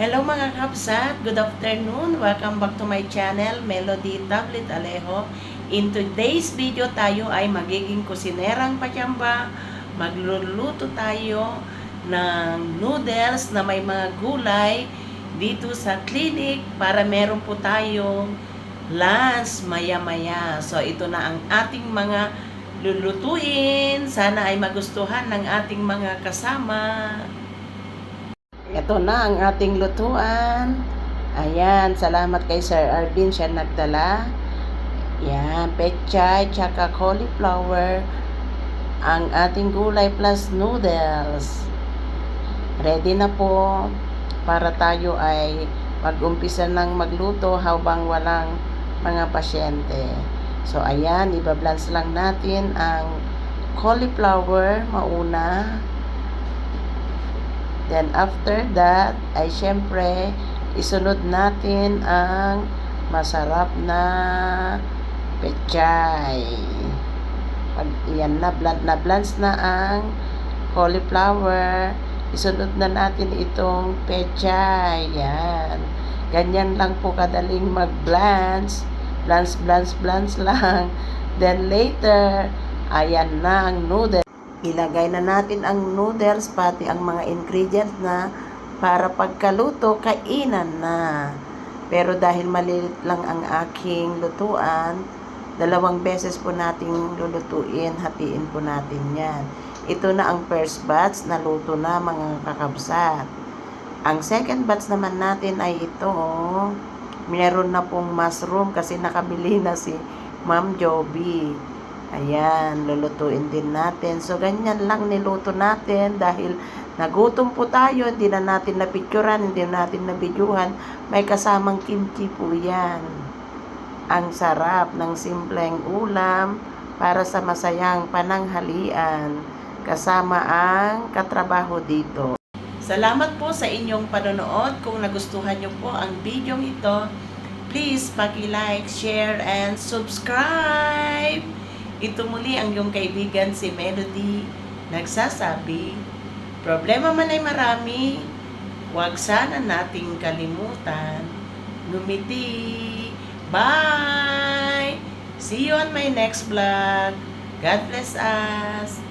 Hello mga kapsat, good afternoon. Welcome back to my channel, Melody Tablet Alejo. In today's video tayo ay magiging kusinerang pachamba. Magluluto tayo ng noodles na may mga gulay dito sa clinic para meron po tayong lunch maya-maya. So ito na ang ating mga lulutuin. Sana ay magustuhan ng ating mga kasama. Ito na ang ating lutuan. Ayan, salamat kay Sir Arvin siya nagdala. Yan, pechay, tsaka cauliflower. Ang ating gulay plus noodles. Ready na po para tayo ay mag-umpisa ng magluto habang walang mga pasyente. So, ayan, ibablance lang natin ang cauliflower mauna. Then after that, ay syempre, isunod natin ang masarap na pechay. Pag yan na, bland na blands na ang cauliflower, isunod na natin itong pechay. Yan. Ganyan lang po kadaling mag-blans. Blans, blans, blans lang. Then later, ayan na ang noodle. Ilagay na natin ang noodles pati ang mga ingredients na para pagkaluto, kainan na. Pero dahil maliit lang ang aking lutuan, dalawang beses po nating lulutuin, hatiin po natin yan. Ito na ang first batch na luto na mga kakabsat. Ang second batch naman natin ay ito. Meron na pong mushroom kasi nakabili na si Ma'am Joby. Ayan, lulutuin din natin. So, ganyan lang niluto natin dahil nagutom po tayo, hindi na natin napicturan, hindi na natin nabidyuhan. May kasamang kimchi po yan. Ang sarap ng simpleng ulam para sa masayang pananghalian kasama ang katrabaho dito. Salamat po sa inyong panonood. Kung nagustuhan nyo po ang video ito, please paki-like, share, and subscribe. Ito muli ang iyong kaibigan si Melody nagsasabi, problema man ay marami, huwag sana nating kalimutan. Ngumiti. Bye! See you on my next vlog. God bless us.